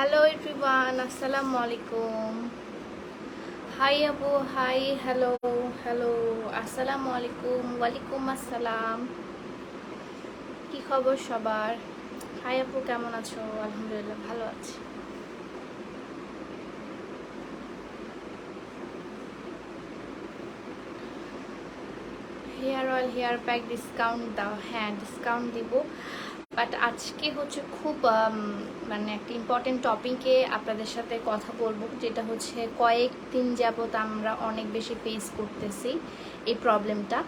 Hello everyone আসসালামু আলাইকুম high আপু হাই হ্যালো হ্যালো আসসালামু আলাইকুম ওয়ালাইকুম আসসালাম কি খবর সবার? হাই আপু কেমন আছো? আলহামদুলিল্লাহ, ভালো আছি। Hair oil hair pack discount দাও। হ্যাঁ ডিসকাউন্ট দিব। বাট আজকে হচ্ছে খুব মানে একটা ইম্পর্টেন্ট টপিকে আপনাদের সাথে কথা বলব, যেটা হচ্ছে কয়েকদিন যাবত আমরা অনেক বেশি ফেস করতেছি এই প্রবলেমটা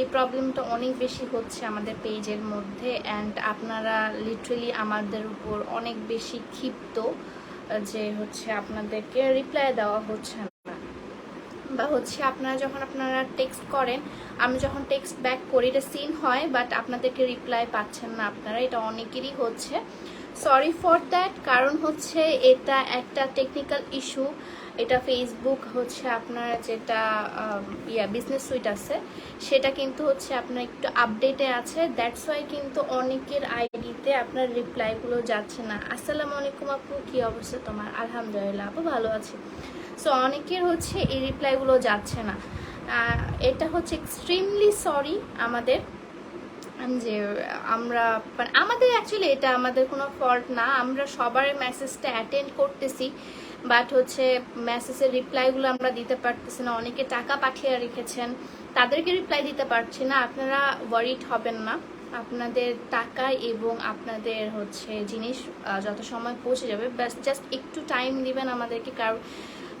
এই প্রবলেমটা অনেক বেশি হচ্ছে আমাদের পেজের মধ্যে অ্যান্ড আপনারা লিটারেলি আমাদের উপর অনেক বেশি ক্ষিপ্ত, যে হচ্ছে আপনাদেরকে রিপ্লাই দেওয়া হচ্ছে বা হচ্ছে আপনারা যখন আপনারা টেক্সট করেন, আমি যখন টেক্সট ব্যাক করি, এটা সিন হয় বাট আপনাদেরকে রিপ্লাই পাচ্ছেন না আপনারা, এটা অনেকেরই হচ্ছে। সরি ফর দ্যাট কারণ হচ্ছে এটা একটা টেকনিক্যাল ইস্যু এটা ফেসবুক হচ্ছে আপনার যেটা ইয়া বিজনেস সুইট আছে, সেটা কিন্তু হচ্ছে আপনার একটু আপডেটে আছে দ্যাটস ওয়াই কিন্তু অনেকের আইডিতে আপনার রিপ্লাইগুলো যাচ্ছে না। আসসালামু আলাইকুম আপু, কী অবস্থা তোমার? আলহামদুলিল্লাহ আপু, ভালো আছি। সো অনেকের হচ্ছে এই রিপ্লাইগুলো যাচ্ছে না। এটা হচ্ছে এক্সট্রিমলি সরি আমাদের। যে, আমরা মানে আমাদের অ্যাকচুয়ালি এটা আমাদের কোনো ফল্ট না। আমরা সবার মেসেজটা অ্যাটেন্ড করতেছি বাট হচ্ছে মেসেজের রিপ্লাইগুলো আমরা দিতে পারতেছি না। অনেকে টাকা পাঠিয়ে রেখেছেন, তাদেরকে রিপ্লাই দিতে পারছি না। আপনারা ওয়ারিড হবেন না। আপনাদের টাকা এবং আপনাদের হচ্ছে জিনিস যত সময় পৌঁছে যাবে জাস্ট একটু টাইম দিবেন আমাদেরকে। কারণ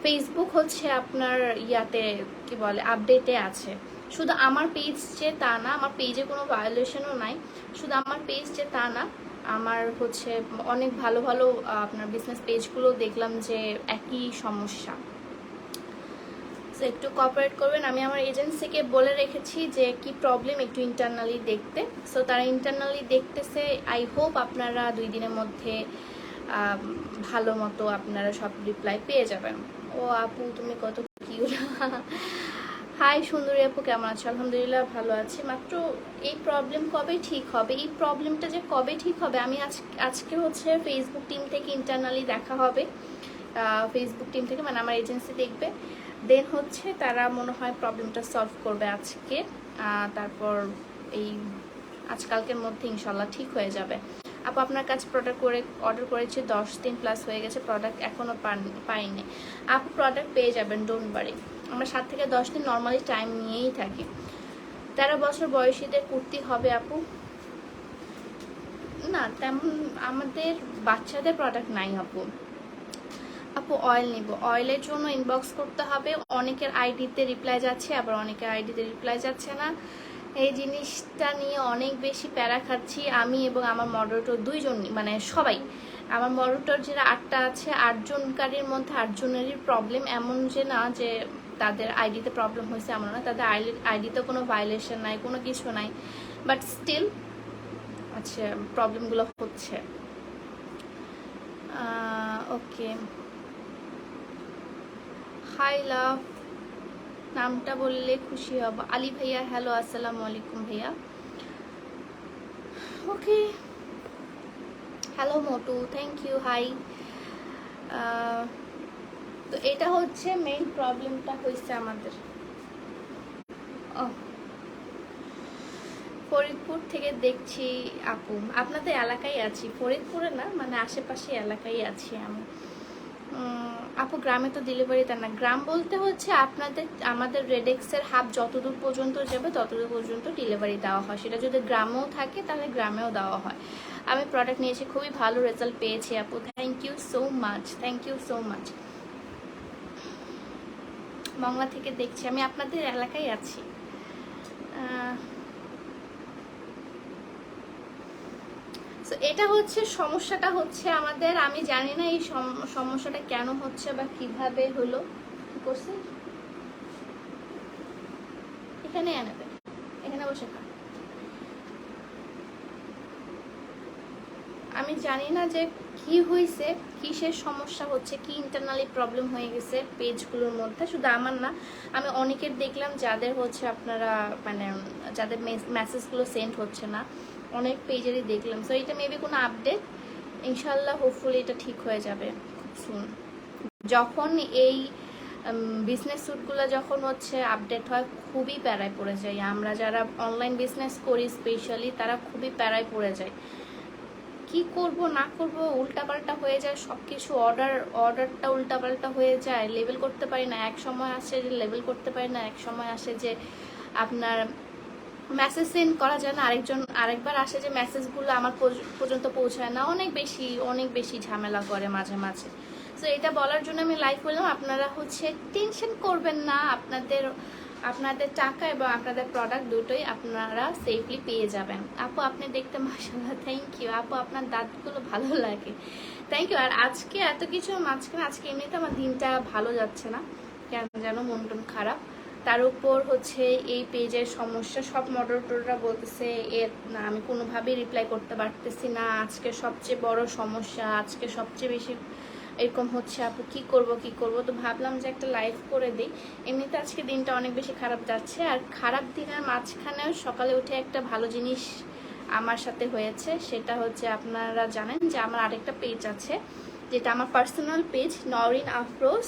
ফেসবুক হচ্ছে আপনার ইয়াতে, কি বলে আপডেটে আছে। শুধু আমার পেজ যে তা না, আমার পেজে কোনো ভায়োলেশনও নাই। শুধু আমার পেজ যে তা না, আমার হচ্ছে অনেক ভালো ভালো আপনার বিজনেস পেজগুলো দেখলাম যে একই সমস্যা। একটু কোঅপারেট করবেন। আমি আমার এজেন্সিকে বলে রেখেছি যে কি প্রবলেম একটু ইন্টারনালি দেখতে। সো তারা ইন্টারনালি দেখতেছে আই হোপ আপনারা দুই দিনের মধ্যে ভালো মতো আপনারা সব রিপ্লাই পেয়ে যাবেন। ও আপু, তুমি কত কিউট হাই সুন্দরী আপু, কেমন আছো? আলহামদুলিল্লাহ ভালো আছি। মাত্র এই প্রবলেম কবে ঠিক হবে? এই প্রবলেমটা যে কবে ঠিক হবে? আমি আজ, আজকে হচ্ছে ফেসবুক টিম থেকে ইন্টারনালি দেখা হবে। ফেসবুক টিম থেকে মানে আমার এজেন্সি দেখবে। দেন হচ্ছে তারা মনে হয় প্রবলেমটা সলভ করবে আজকে। তারপর এই আজকালকের মধ্যে ইনশাল্লাহ ঠিক হয়ে যাবে। আপু আপনার কাছে প্রোডাক্ট করে অর্ডার করেছি, দশ দিন প্লাস হয়ে গেছে প্রোডাক্ট এখনও পাইনি। আপু প্রোডাক্ট পেয়ে যাবেন ডোন্ট বারি আমরা সাত থেকে দশ দিন নর্মালি টাইম নিয়েই থাকি। তেরো বছর বয়সীদের কুর্তি হবে আপু? না, তেমন আমাদের বাচ্চাদের প্রোডাক্ট নাই আপু। আপু অয়েল নিব। অয়েলের জন্য ইনবক্স করতে হবে। অনেকের আইডিতে রিপ্লাই যাচ্ছে, আবার অনেকের আইডিতে রিপ্লাই যাচ্ছে না। এই জিনিসটা নিয়ে অনেক বেশি প্যারা খাচ্ছি আমি এবং আমার মডারেটর দুইজন মানে সবাই। আমার মডারেটর যারা আটটা আছে, আটজনকারীর মধ্যে আটজনেরই প্রবলেম এমন যে না যে তাদের আইডিতে প্রবলেম হয়েছে এমন না। তাদের আইডি আইডিতে কোনো ভায়োলেশন নাই, কোনো কিছু নাই। বাট স্টিল আচ্ছা প্রবলেমগুলো হচ্ছে। ওকে হাই লাভ নামটা বললে খুশি হব। আলী ভাইয়া, হ্যালো, আসসালামু আলাইকুম ভাইয়া। Okay. Hello, Motu thank you hi তো এটা হচ্ছে মেইন প্রবলেমটা হয়েছে আমাদের। ও। ফরিদপুর থেকে দেখছি আপু। আপনাদের এলাকায় আছি। ফরিদপুরে না মানে আশেপাশে এলাকায় আছি আমি। আপু, গ্রামে তো ডেলিভারি দেন না। গ্রাম বলতে হচ্ছে আপনাদের, আমাদের রেডেক্সের হাব যতদূর পর্যন্ত যাবে, ততদূর পর্যন্ত ডেলিভারি দেওয়া হয়। সেটা যদি গ্রামেও থাকে, তাহলে গ্রামেও দেওয়া হয়। আমি প্রোডাক্ট নিয়েছি, খুবই ভালো রেজাল্ট পেয়েছি আপু। Thank you so much thank you so much Mongla থেকে দেখছি, আমি আপনাদের এলাকায় আছি। তো এটা হচ্ছে, সমস্যাটা হচ্ছে আমাদের। আমি জানি না এই সম- সমস্যাটা কেন হচ্ছে বা কীভাবে হলো। কি করছে? এখানে আনাবে এখানে বসে খা আমি জানি না যে কি হয়েছে কিসের সমস্যা হচ্ছে, কি ইন্টারনালি প্রবলেম হয়ে গেছে পেজগুলোর মধ্যে। শুধু আমার না, আমি অনেকের দেখলাম যাদের হচ্ছে আপনারা মানে যাদের মেসেজগুলো সেন্ড হচ্ছে না। অনেক পেজেরই দেখলাম। সো এটা মেবি কোনো আপডেট ইনশাল্লাহ হোপফুলি এটা ঠিক হয়ে যাবে খুব সুন যখন এই বিজনেস স্যুটগুলো যখন হচ্ছে আপডেট হয়, খুবই প্যারায় পড়ে যায়। আমরা যারা অনলাইন বিজনেস করি স্পেশালি তারা খুবই প্যারায় পড়ে যায়। কি করব, না করব, উল্টাপাল্টা হয়ে যায় সব কিছু অর্ডার অর্ডারটা উল্টাপাল্টা হয়ে যায়। লেভেল করতে পারি না। এক সময় আসে যে লেভেল করতে পারি না, এক সময় আসে যে আপনার মেসেজ সেন্ড করা যায় না। আরেকজন, আরেকবার আসে যে মেসেজগুলো আমার পর্যন্ত পৌঁছায় না। অনেক বেশি অনেক বেশি ঝামেলা করে মাঝে মাঝে। তো এটা বলার জন্য আমি লাইভ করলাম। আপনারা হচ্ছে টেনশন করবেন না। আপনাদের আপনাদের টাকা এবং আপনাদের প্রোডাক্ট দুটোই আপনারা সেফলি পেয়ে যাবেন। আপু, আপনি দেখতে মাসাল্লাহ থ্যাংক ইউ আপু, আপনার দাঁতগুলো ভালো লাগে। থ্যাংক ইউ আর আজকে এত কিছু মাঝখানে, আজকে এমনিতে আমার দিনটা ভালো যাচ্ছে না। কেন যেন মন খারাপ। তার উপর হচ্ছে এই পেজের সমস্যা, সব মডারেটররা বলতেছে এর না, আমি কোনোভাবেই রিপ্লাই করতে পারতেছি না, আজকে সবচেয়ে বড় সমস্যা, আজকে সবচেয়ে বেশি এরকম হচ্ছে, আপু, কি করব কি করব? তো ভাবলাম যে একটা লাইভ করে দিই। এমনিতে আজকে দিনটা অনেক বেশি খারাপ যাচ্ছে, আর খারাপ দিনের মাঝখানেও সকালে উঠে একটা ভালো জিনিস আমার সাথে হয়েছে, সেটা হচ্ছে আপনারা জানেন যে আমার আরেকটা পেজ আছে। যেটা আমার পার্সোনাল পেজ নরিন আফরোজ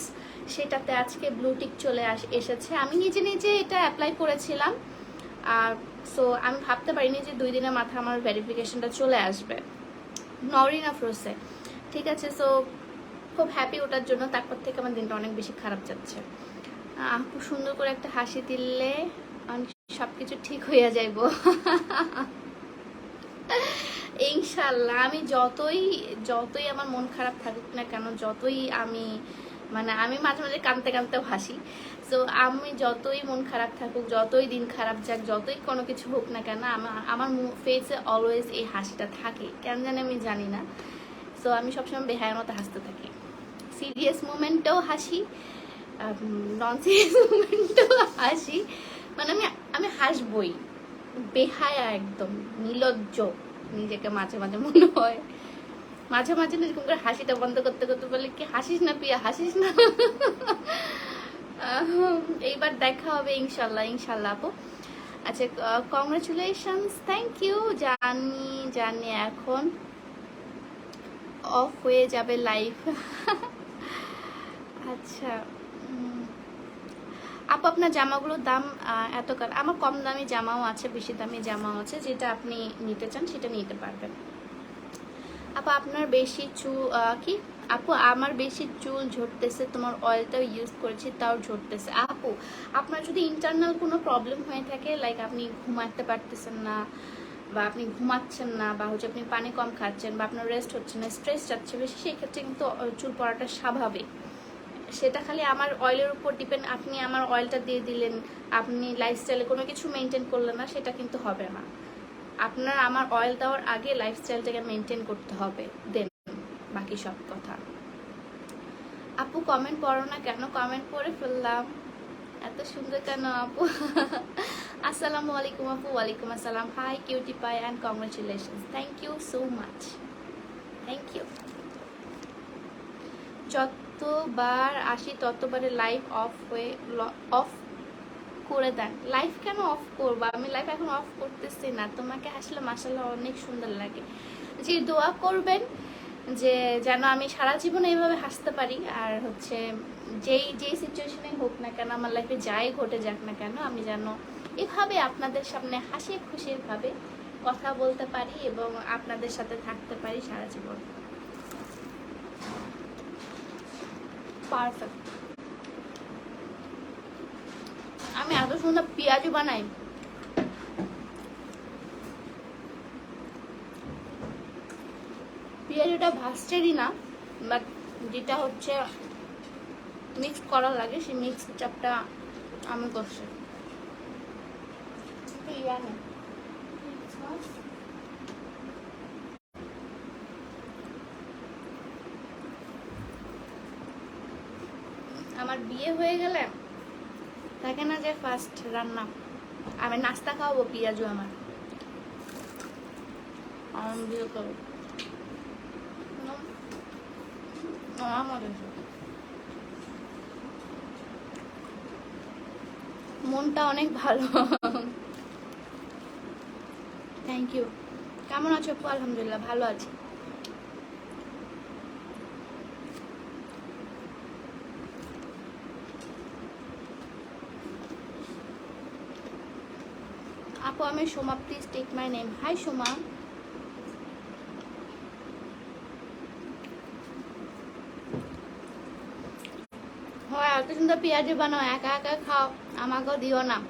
সেটাতে আজকে ব্লুটিক চলে আস, এসেছে। আমি নিজে নিজে এটা অ্যাপ্লাই করেছিলাম, আর সো আমি ভাবতে পারিনি যে দুই দিনের মাথায় আমার ভেরিফিকেশনটা চলে আসবে। নরিন আফরোজে ঠিক আছে? সো খুব হ্যাপি ওটার জন্য। তারপর থেকে আমার দিনটা অনেক বেশি খারাপ যাচ্ছে। খুব সুন্দর করে একটা হাসি দিলে সব কিছু ঠিক হইয়া যাইব। ইনশাল্লাহ আমি যতই যতই আমার মন খারাপ থাকুক না কেন, যতই আমি মানে আমি মাঝে মাঝে কাঁদতে কাঁদতেও হাসি। সো আমি যতই মন খারাপ থাকুক, যতই দিন খারাপ যাক, যতই কোনো কিছু হোক না কেন আমার আমার ফেসে অলওয়েজ এই হাসিটা থাকে। কেন জানি আমি জানি না। সো আমি সবসময় বেহায়ের মতো হাসতে থাকি। সিরিয়াস মুমেন্টেও হাসি নন সিরিয়াস মুমেন্টেও হাসি। মানে আমি আমি হাসবই। বেহায়া একদম, নিলজ্জ। নিজেকে মাঝে মাঝে মনে হয়। মাঝে মাঝে এরকম করে হাসিটা বন্ধ করতে করতে বলে, কি হাসিস না পিয়া? হাসিস না? এইবার দেখা হবে ইনশাল্লাহ ইনশাল্লাহ আপু। আচ্ছা কংগ্রেচুলেশনস থ্যাংক ইউ জানি জানি এখন অফ হয়ে যাবে লাইফ আচ্ছা। আপু, আপনার জামাগুলোর দাম এত কার আমার কম দামি জামাও আছে, বেশি দামি জামাও আছে, যেটা আপনি নিতে চান, সেটা নিতে পারবেন। আপু, আপনার বেশি চুল কি? আপু, আমার বেশি চুল ঝরতেছে, তোমার অয়েলটাও ইউজ করেছি, তাও ঝরতেছে। আপু, আপনার যদি ইন্টারনাল কোনো প্রবলেম হয়ে থাকে লাইক আপনি ঘুমাতে পারতেছেন না, বা আপনি ঘুমাচ্ছেন না, বা হচ্ছে আপনি পানি কম খাচ্ছেন, বা আপনার রেস্ট হচ্ছে না স্ট্রেস যাচ্ছে বেশি, সেই ক্ষেত্রে কিন্তু চুল পড়াটা স্বাভাবিক। সেটা খালি আমার অয়েলের উপর ডিপেন্ড আপনি আমার অয়েলটা দিয়ে দিলেন, আপনি লাইফস্টাইলে কোনো কিছু মেনটেন করলেন না, সেটা কিন্তু হবে না। আপনার, আমার অয়েল দেওয়ার আগে লাইফস্টাইলটাকে মেনটেন করতে হবে, দেন বাকি সব কথা। আপু কমেন্ট পড়ো না কেন? কমেন্ট পড়ে ফেললাম। এত সুন্দর কেন আপু? আসসালামু আলাইকুম আপু, ওয়ালাইকুম আসসালাম। Hi cutie pie and congratulation thank you so much thank you যতবার আসি ততবারে লাইফ অফ হয়ে অফ করে দেন লাইফ কেন অফ করব? আমি লাইফ এখন অফ করতেছি না। তোমাকে আসলে মাসাল্লাহ অনেক সুন্দর লাগে। যে দোয়া করবেন, যে যেন আমি সারা জীবন এইভাবে হাসতে পারি, আর হচ্ছে যেই যেই সিচুয়েশনে হোক না কেন, আমার লাইফে যাই ঘটে যাক না কেন, আমি যেন এভাবে আপনাদের সামনে হাসি খুশির ভাবে কথা বলতে পারি এবং আপনাদের সাথে থাকতে পারি সারা জীবন। পারফেক্ট আমি এত সুন্দর পেঁয়াজু বানাই। পেঁয়াজুটা ভাজছেরই না বাট যেটা হচ্ছে মিক্স করা লাগে, সেই মিক্স চাপটা আমি করছি। ইয়ানে আমার বিয়ে হয়ে গেলে থাকে না যে ফার্স্ট রান্না, আমি নাস্তা খাওয়াবো পেঁয়াজু আমার। মনটা অনেক ভালো। থ্যাংক ইউ কেমন আছো আলহামদুলিল্লাহ, ভালো আছি। আমি Soma please take my name hi Soma. হয়, এত সুন্দর পেঁয়াজি বানাও, একা একা খাও। আমাকেও দিও না।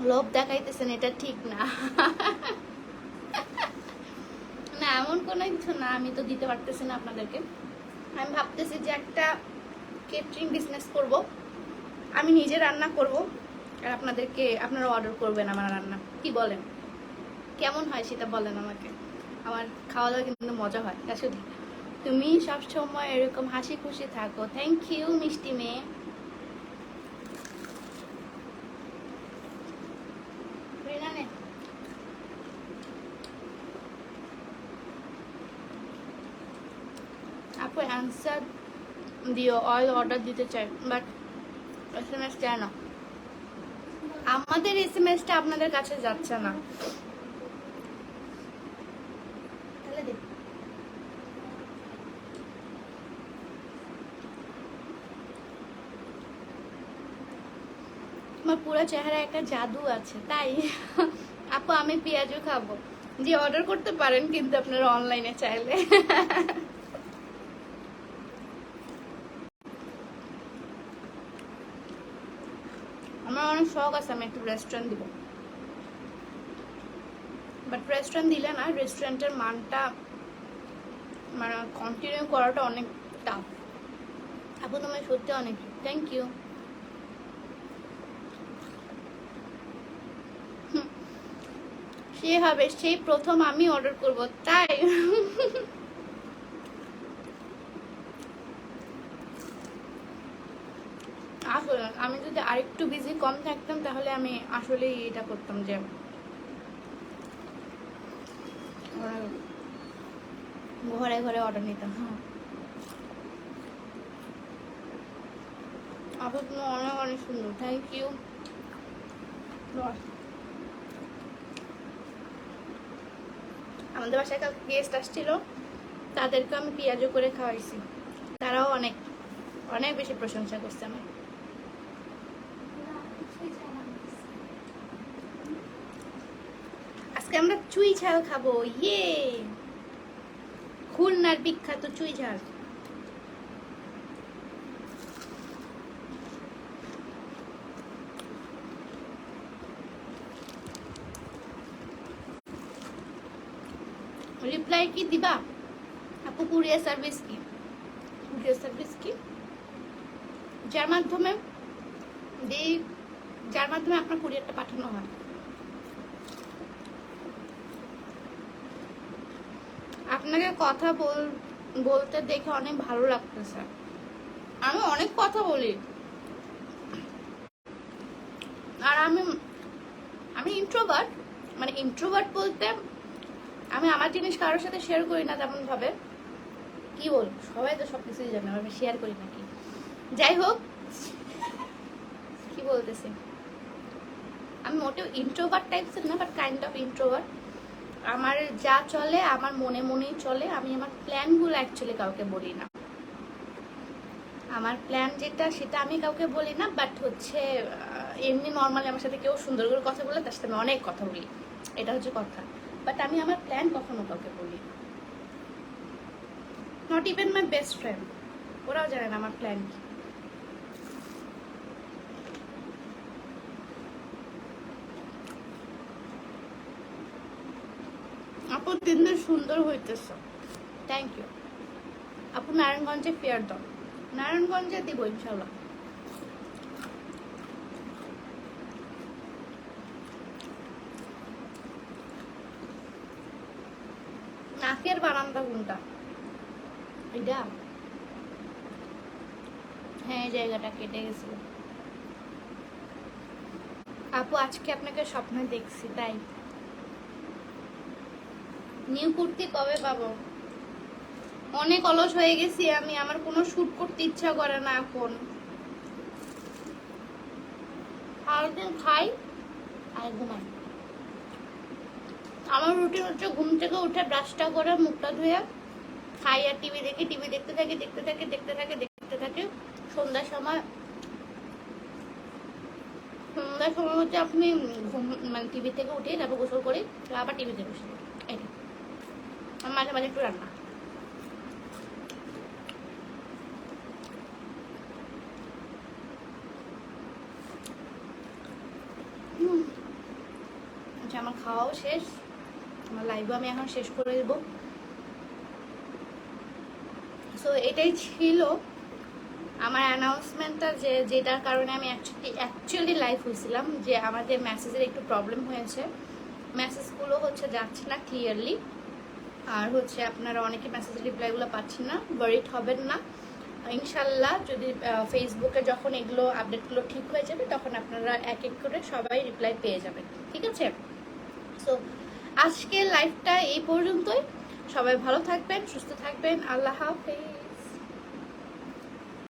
লোভ দেখাইতেছেন, এটা ঠিক না। না, এমন কোনো কিছু না, আমি তো দিতে পারতেছি না আপনাদেরকে। আমি ভাবতেছি যে একটা কেটারিং বিজনেস করব। আমি নিজে রান্না করব। আর আপনাদেরকে, আপনারা অর্ডার করবেন আমার রান্না। কি বলেন? কেমন হয় সেটা বলেন আমাকে। আমার খাওয়া দাওয়া কিন্তু মজা হয় শুধু। তুমি সবসময় এরকম হাসি খুশি থাকো। থ্যাংক ইউ মিষ্টি মেয়ে। আপু অ্যান্সার দিও অয়েল অর্ডার দিতে চাই বাট এস এম এস চায় না। আমাদের এস এম এসটা আপনাদের কাছে যাচ্ছে না। আমার পুরো চেহারা একটা জাদু আছে, তাই? আপু, আমি পেঁয়াজও খাব। যে অর্ডার করতে পারেন কিন্তু আপনারা অনলাইনে চাইলে আমার অনেক শখ আছে, আমি একটু রেস্টুরেন্ট দিব। বাট রেস্টুরেন্ট দিলে না রেস্টুরেন্টের মানটা মানে কন্টিনিউ করাটা অনেক টাফ আপু, তোমার সত্যি অনেক। থ্যাংক ইউ সে হবে, সেই প্রথম আমি অর্ডার করব, তাই আসলে আমি যদি আরেকটু বিজি কম থাকতাম, তাহলে আমি আসলে এটা করতাম যে ঘরে ঘরে অর্ডার নিতাম হ্যাঁ। আপু অনেক অনেক সুন্দর। থ্যাংক ইউ আমাদের বাসায় কালকে গেস্ট আসছিল, তাদেরকে আমি পেঁয়াজও করে খাওয়াইছি। তারাও অনেক অনেক বেশি প্রশংসা করছে আমার আজকে আমরা চুই ঝাল খাব ইয়ে। খুলনার বিখ্যাত চুই ঝাল। রিপ্লাই কি দিবা? আপু কুরিয়ার সার্ভিস কি? কুরিয়ার সার্ভিস কি? যার মাধ্যমে দিই যার মাধ্যমে আপনার কুরিয়ারটা পাঠানো হয়। আপনাকে কথা বল, বলতে দেখে অনেক ভালো লাগতেছে। আমি অনেক কথা বলি। আর আমি আমি ইন্ট্রোভার্ট মানে ইন্ট্রোভার্ট বলতে আমি আমার জিনিস কারোর সাথে শেয়ার করি না তেমন ভাবে কি বল? সবাই তো সব কিছুই জানে, আমি শেয়ার করি নাকি? যাই হোক, কি বলতেছি? আমি মোটেও ইন্ট্রোভার্ট টাইপসের না বাট কাইন্ড অফ ইন্ট্রোভার্ট আমার যা চলে, আমার মনে মনেই চলে। আমি আমার প্ল্যানগুলো অ্যাকচুয়ালি কাউকে বলি না। আমার প্ল্যান যেটা, সেটা আমি কাউকে বলি না বাট হচ্ছে এমনি নর্মালি আমার সাথে কেউ সুন্দর করে কথা বলে, তার সাথে আমি অনেক কথা বলি। এটা হচ্ছে কথা। বাট আমি আমার প্ল্যান কখনো কাউকে বলি not even my best friend ওরাও জানে না আমার প্ল্যান কি আপু দিন দিন সুন্দর হইতেছ। থ্যাংক ইউ আপু নারায়ণগঞ্জে ফেয়ার দাও। নারায়ণগঞ্জে দিব ইনশাল্লাহ নাকের বারান্দা কোনটা? এটা? হ্যাঁ এই জায়গাটা কেটে গেছিল আপু, আজকে আপনাকে স্বপ্নে দেখছি, তাই। নিউ কুর্তি কবে পাবো? অনেক অলস হয়ে গেছি আমি, আমার কোনো শুট করতে ইচ্ছা করে না এখন। খাই আর ঘুমাই। আমার রুটিন হচ্ছে ঘুম থেকে উঠে ব্রাশটা করে মুখটা ধুয়ে খাই আর টিভি দেখি, টিভি দেখতে থাকি দেখতে থাকি দেখতে থাকি দেখতে থাকি। সন্ধ্যার সময় সন্ধ্যার সময় হচ্ছে আপনি ঘুম মানে টিভি থেকে উঠে তারপর গোসল করে আবার টিভিতে বসে মাঝে মাঝে একটু রান্না। আচ্ছা আমার খাওয়াও শেষ। আমার লাইভও আমি এখন শেষ করে দেবো। সো এটাই ছিল আমার অ্যানাউন্সমেন্টটা যে, যেটার কারণে আমি অ্যাকচুয়ালি অ্যাকচুয়ালি লাইভ হয়েছিলাম, যে আমাদের মেসেজের একটু প্রবলেম হয়েছে। মেসেজগুলো হচ্ছে যাচ্ছে না ক্লিয়ারলি আর হচ্ছে আপনারা অনেকে মেসেজ রিপ্লাইগুলো পাচ্ছেন না ওয়ারিড হবেন না। ইনশাল্লাহ যদি ফেসবুকে যখন এগুলো আপডেটগুলো ঠিক হয়ে যাবে, তখন আপনারা এক এক করে সবাই রিপ্লাই পেয়ে যাবেন। ঠিক আছে? সো আজকে লাইফটা এই পর্যন্তই। সবাই ভালো থাকবেন, সুস্থ থাকবেন। আল্লাহ হাফেজ।